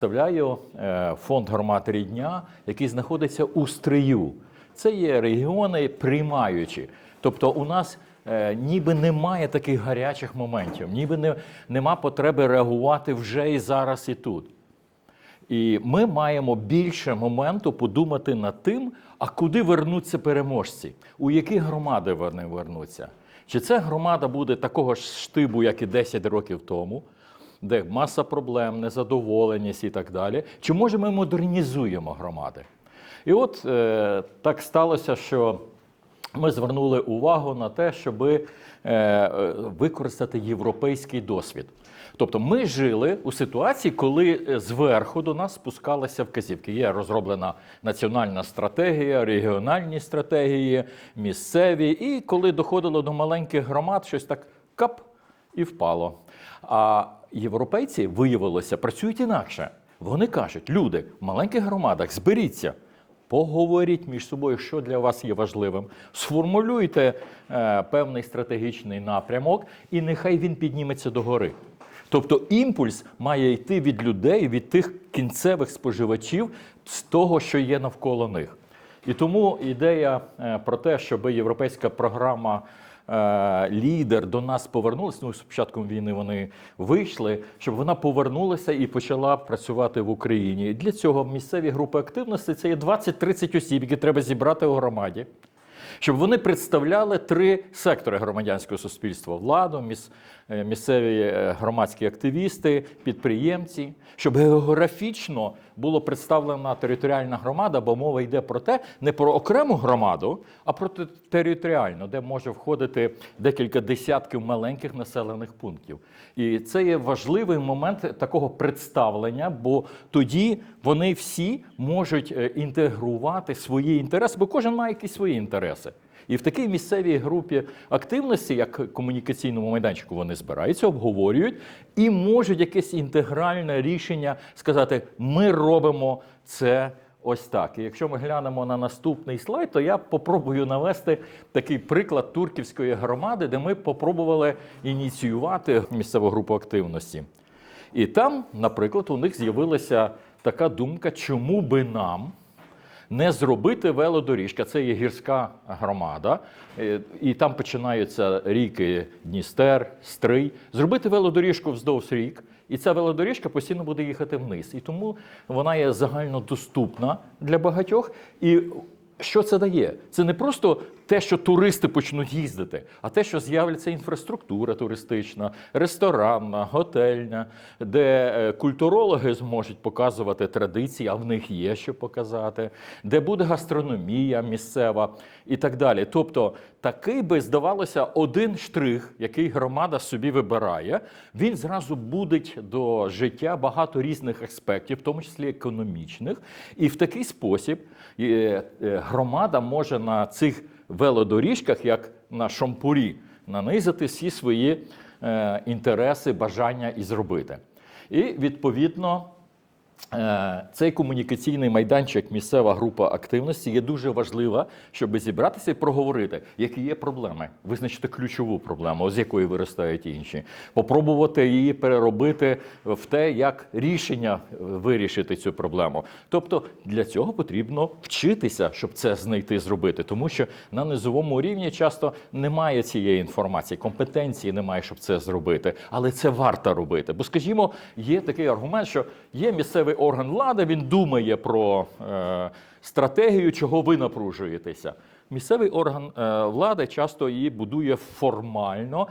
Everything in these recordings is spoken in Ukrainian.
Представляю е, фонд громад рідня, який знаходиться у Стрию. Це є регіони приймаючі. Тобто, у нас е, ніби немає таких гарячих моментів, ніби не, нема потреби реагувати вже і зараз, і тут. І ми маємо більше моменту подумати над тим, а куди вернуться переможці, у які громади вони вернуться. Чи це громада буде такого ж штибу, як і 10 років тому, де маса проблем, незадоволеність і так далі. Чи може ми модернізуємо громади? І от е, так сталося, що ми звернули увагу на те, щоб е, використати європейський досвід. Тобто ми жили у ситуації, коли е, зверху до нас спускалися вказівки. Є розроблена національна стратегія, регіональні стратегії, місцеві. І коли доходило до маленьких громад, щось так кап і впало. А європейці виявилося працюють інакше. Вони кажуть: люди в маленьких громадах зберіться. Поговоріть між собою, що для вас є важливим. Сформулюйте е, певний стратегічний напрямок, і нехай він підніметься догори. Тобто імпульс має йти від людей, від тих кінцевих споживачів з того, що є навколо них. І тому ідея е, про те, щоб європейська програма лідер до нас повернулася. Ну, з початком війни вони вийшли, щоб вона повернулася і почала працювати в Україні. Для цього місцеві групи активності це є 20-30 осіб, які треба зібрати у громаді. Щоб вони представляли три сектори громадянського суспільства: владу, міс- е, місцеві е, громадські активісти, підприємці, щоб географічно була представлена територіальна громада, бо мова йде про те, не про окрему громаду, а про територіальну, де може входити декілька десятків маленьких населених пунктів. І це є важливий момент такого представлення, бо тоді вони всі можуть е, інтегрувати свої інтереси, бо кожен має якісь свої інтереси. І в такій місцевій групі активності, як комунікаційному майданчику, вони збираються, обговорюють і можуть якесь інтегральне рішення сказати: ми робимо це. Ось так. І якщо ми глянемо на наступний слайд, то я попробую навести такий приклад турківської громади, де ми попробували ініціювати місцеву групу активності. І там, наприклад, у них з'явилася така думка, чому би нам не зробити велодоріжка. Це є гірська громада, е, і там починаються ріки Дністер, Стрий. Зробити велодоріжку вздовж рік, і ця велодоріжка постійно буде їхати вниз. І тому вона є загальнодоступна для багатьох. І що це дає? Це не просто те, що туристи почнуть їздити, а те, що з'явиться інфраструктура туристична, ресторанна, готельна, де е, культурологи зможуть показувати традиції, а в них є що показати, де буде гастрономія місцева і так далі. Тобто, такий би здавалося один штрих, який громада собі вибирає, він зразу будить до життя багато різних аспектів, в тому числі економічних, і в такий спосіб е, громада може на цих велодоріжках, як на шампурі, нанизити всі свої е, інтереси, бажання і зробити. І відповідно. Е, Цей комунікаційний майданчик, місцева група активності є дуже важлива, щоб зібратися і проговорити, які є проблеми, визначити ключову проблему, з якої виростають інші, попробувати її переробити в те, як рішення е, вирішити цю проблему. Тобто для цього потрібно вчитися, щоб це знайти, зробити, тому що на низовому рівні часто немає цієї інформації, компетенції немає, щоб це зробити, але це варто робити. Бо, скажімо, є такий аргумент, що є місцевий орган влади, він думає про е, стратегію, чого ви напружуєтеся. Місцевий орган е, влади часто її будує формально.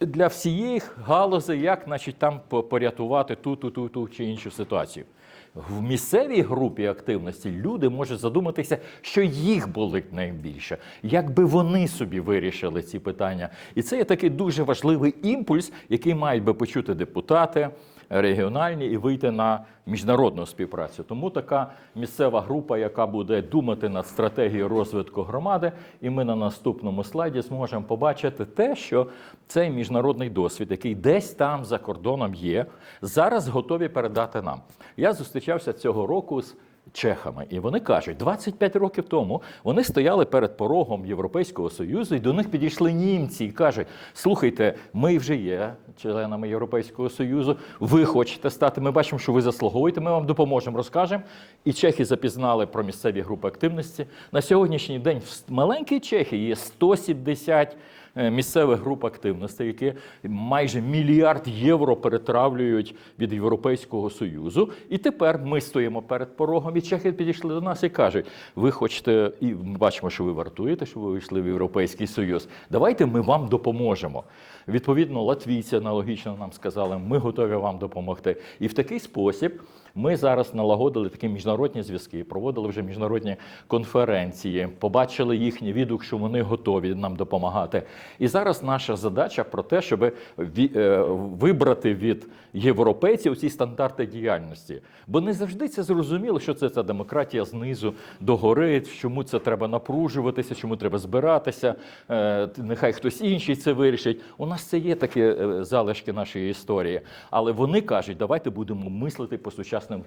Для всієї галузі, як значить, там по- порятувати ту, ту, ту, ту чи іншу ситуацію. В місцевій групі активності люди можуть задуматися, що їх болить найбільше, як би вони собі вирішили ці питання. І це є такий дуже важливий імпульс, який мають би почути депутати регіональні і вийти на міжнародну співпрацю. Тому така місцева група, яка буде думати над стратегією розвитку громади, і ми на наступному слайді зможемо побачити те, що цей міжнародний досвід, який десь там за кордоном є, зараз готові передати нам. Я зустрічався цього року з чехами. І вони кажуть, 25 років тому вони стояли перед порогом Європейського Союзу, і до них підійшли німці і кажуть: слухайте, ми вже є членами Європейського Союзу. Ви хочете стати? Ми бачимо, що ви заслуговуєте. Ми вам допоможемо, розкажемо. І чехи запізнали про місцеві групи активності. На сьогоднішній день в маленькій Чехії є 170 е, місцевих груп активності, які майже мільярд євро перетравлюють від Європейського Союзу. І тепер ми стоїмо перед порогом, і чехи підійшли до нас і кажуть: ви хочете, і бачимо, що ви вартуєте, що ви вийшли в Європейський Союз. Давайте ми вам допоможемо. Відповідно, латвійці аналогічно нам сказали, ми готові вам допомогти. І в такий спосіб ми зараз налагодили такі міжнародні зв'язки, проводили вже міжнародні конференції, побачили їхній відгук, що вони готові нам допомагати. І зараз наша задача про те, щоб е, вибрати від європейців ці стандарти діяльності. Бо не завжди це зрозуміло, що це ця демократія знизу до гори, чому це треба напружуватися, чому треба збиратися. е, Нехай хтось інший це вирішить. У нас це є такі е, залишки нашої історії. Але вони кажуть, давайте будемо мислити по сучасним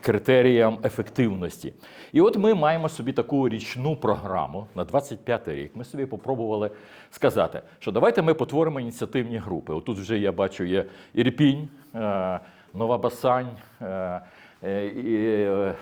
критеріям ефективності. І от ми маємо собі таку річну програму на 25 рік. Ми собі попробували сказати, що давайте ми потворимо ініціативні групи. Отут вже я бачу є Ірпінь, е, Нова Басань. е, е,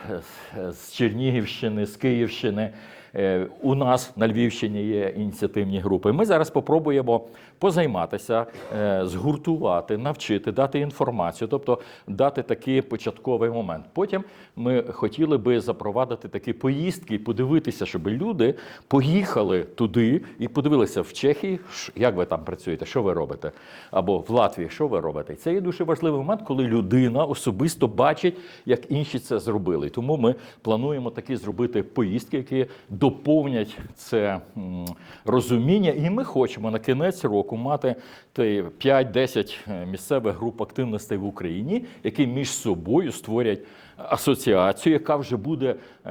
з Чернігівщини, з Київщини. Е, У нас на Львівщині є ініціативні групи. Ми зараз спробуємо позайматися, е, згуртувати, навчити, дати інформацію, тобто дати такий початковий момент. Потім ми хотіли би запровадити такі поїздки подивитися, щоб люди поїхали туди і подивилися в Чехії, як ви там працюєте, що ви робите, або в Латвії, що ви робите. Це є дуже важливий момент, коли людина особисто бачить, як інші це зробили. Тому ми плануємо такі зробити поїздки, які доповнять це розуміння. І ми хочемо на кінець року мати 5-10 місцевих груп активностей в Україні, які між собою створять асоціацію, яка вже буде е,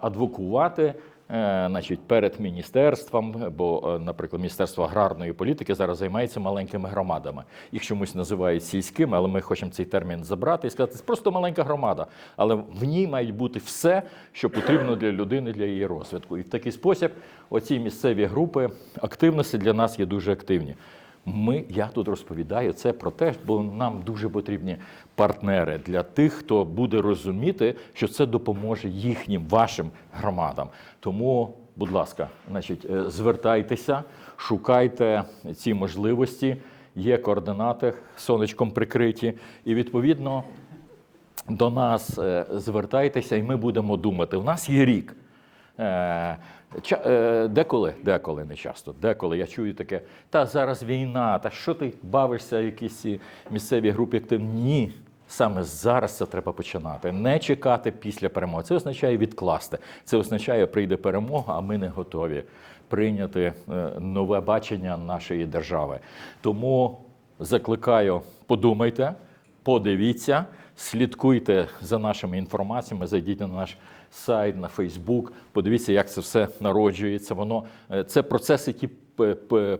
адвокувати. Е, Значить, перед міністерством, бо, е, наприклад, Міністерство аграрної політики зараз займається маленькими громадами. Їх чомусь називають сільськими, але ми хочемо цей термін забрати і сказати, це просто маленька громада, але в ній має бути все, що потрібно для людини для її розвитку. І в такий спосіб оці місцеві групи активності для нас є дуже активні. Ми, я тут розповідаю це про те, бо нам дуже потрібні партнери для тих, хто буде розуміти, що це допоможе їхнім вашим громадам. Тому, будь ласка, значить, е, звертайтеся, шукайте ці можливості. Є координати сонечком прикриті, і відповідно до нас е, звертайтеся, і ми будемо думати. У нас є рік. Е, е, Деколи, деколи не часто, деколи я чую таке, та зараз війна, та що ти бавишся, якісь місцеві групи активні? Ні. Саме зараз це треба починати. Не чекати після перемоги. Це означає відкласти. Це означає, прийде перемога, а ми не готові прийняти е, нове бачення нашої держави. Тому закликаю, подумайте, подивіться, слідкуйте за нашими інформаціями, зайдіть на наш сайт, на Фейсбук, подивіться, як це все народжується. Воно е, це процеси, які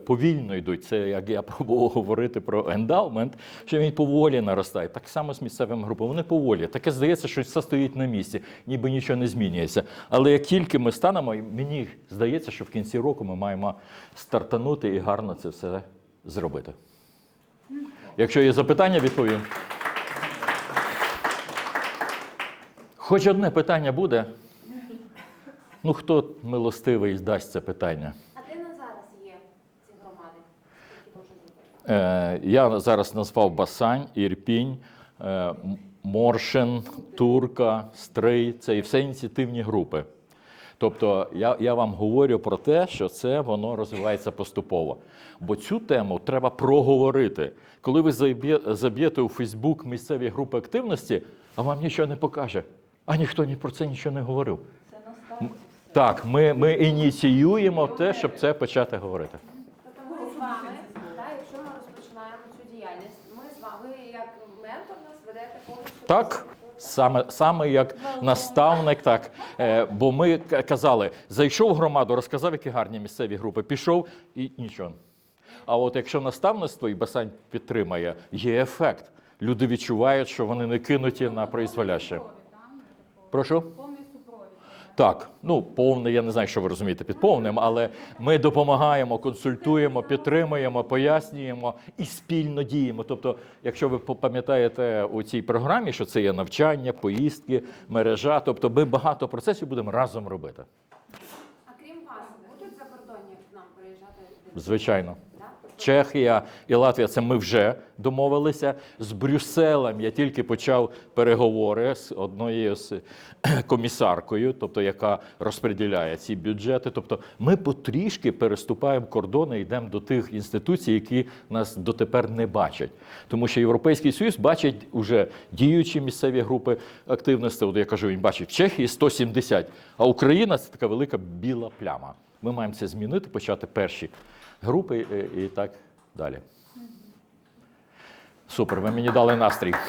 повільно йдуть. Це як я пробував говорити про ендаумент, що він поволі наростає. Так само з місцевими групами. Вони поволі. Таке здається, що все стоїть на місці, ніби нічого не змінюється. Але як тільки ми станемо, мені здається, що в кінці року ми маємо стартанути і гарно це все зробити. Якщо є запитання, відповім. Хоч одне питання буде. Ну, хто милостивий здасть це питання? А де на зараз є ці громади? Е, я зараз назвав Басань, Ірпінь, е, Моршин, Турка, Стрий це і все ініціативні групи. Тобто я, я вам говорю про те, що це воно розвивається поступово. Бо цю тему треба проговорити. Коли ви заб'єте у Фейсбук місцеві групи активності, а вам нічого не покаже. А ніхто ні про це нічого не говорив. М- Так, ми, ми ініціюємо те, щоб це почати говорити. Ми з вами, да, якщо ми розпочинаємо цю діяльність, ми з вами, як ментор нас ведете повністю. Так, саме, саме як наставник, так. Е, бо ми казали, зайшов в громаду, розказав, які гарні місцеві групи, пішов і нічого. А от якщо наставництво і басань підтримає, є ефект. Люди відчувають, що вони не кинуті на проїзволяще. Прошу? Так, ну повний, я не знаю, що ви розумієте під повним, але ми допомагаємо, консультуємо, підтримуємо, пояснюємо і спільно діємо. Тобто, якщо ви пам'ятаєте у цій програмі, що це є навчання, поїздки, мережа, тобто ми багато процесів будемо разом робити. А крім вас, будуть закордонні к нам приїжджати? Звичайно. Чехія і Латвія це ми вже домовилися. З Брюсселем я тільки почав переговори з однією з комісаркою, тобто яка розподіляє ці бюджети. Тобто ми потрішки переступаємо кордони, йдемо до тих інституцій, які нас дотепер не бачать. Тому що Європейський Союз бачить уже діючі місцеві групи активності. От я кажу, він бачить в Чехії 170, а Україна це така велика біла пляма. Ми маємо це змінити, почати перші групи і, і так далі. Супер, ви мені дали настрій.